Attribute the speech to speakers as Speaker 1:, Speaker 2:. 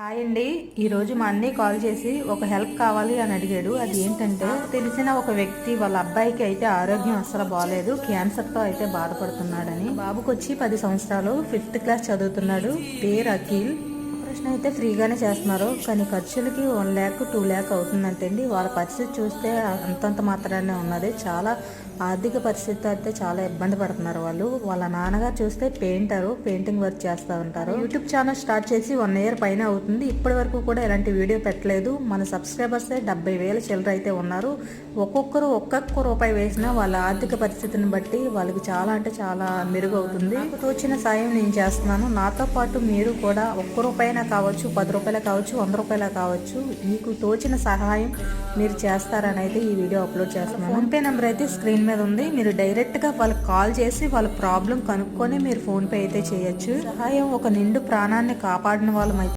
Speaker 1: Hi అండి. ఈరోజు మా అన్నయ్య కాల్ చేసి ఒక హెల్ప్ కావాలి అని అడిగాడు. అది ఏంటంటే తెలిసిన ఒక వ్యక్తి వాళ్ళ అబ్బాయికి అయితే ఆరోగ్యం అస్సలు బాగాలేదు క్యాన్సర్తో అయితే బాధపడుతున్నాడని. బాబుకొచ్చి పది సంవత్సరాలు ఫిఫ్త్ క్లాస్ చదువుతున్నాడు. పేరు అఖిల్. ఆపరేషన్ అయితే ఫ్రీగానే చేస్తున్నారు. కానీ ఖర్చులకి వన్ ల్యాక్ టూ ల్యాక్ అవుతుందంటండి వాళ్ళ పరిస్థితి చూస్తే అంతంత మాత్రానే ఉన్నది. చాలా ఆర్థిక పరిస్థితి అయితే చాలా ఇబ్బంది పడుతున్నారు వాళ్ళు. వాళ్ళ నాన్నగారు చూస్తే పెయింటరు పెయింటింగ్ వర్క్ చేస్తూ ఉంటారు. యూట్యూబ్ ఛానల్ స్టార్ట్ చేసి వన్ ఇయర్ పైన అవుతుంది. ఇప్పటి వరకు కూడా ఎలాంటి వీడియో పెట్టలేదు. మన సబ్స్క్రైబర్స్ డెబ్బై వేల చిల్లర అయితే ఉన్నారు. ఒక్కొక్కరు ఒక్కొక్క రూపాయి వేసినా వాళ్ళ ఆర్థిక పరిస్థితిని బట్టి వాళ్ళకి చాలా అంటే చాలా మెరుగవుతుంది. అవుతుంది తోచిన సాయం నేను చేస్తున్నాను. నాతో పాటు మీరు కూడా ఒక్క రూపాయినా కావచ్చు పది రూపాయలే కావచ్చు వంద రూపాయలే కావచ్చు మీకు తోచిన సహాయం మీరు చేస్తారని అయితే ఈ వీడియో అప్లోడ్ చేస్తున్నాను. ఫోన్పే నెంబర్ అయితే స్క్రీన్ మీద ఉంది. మీరు డైరెక్ట్గా వాళ్ళకి కాల్ చేసి వాళ్ళ ప్రాబ్లం కనుక్కొని మీరు ఫోన్ పే అయితే చేయొచ్చు. సహాయం ఒక నిండు ప్రాణాన్ని కాపాడిన వాళ్ళం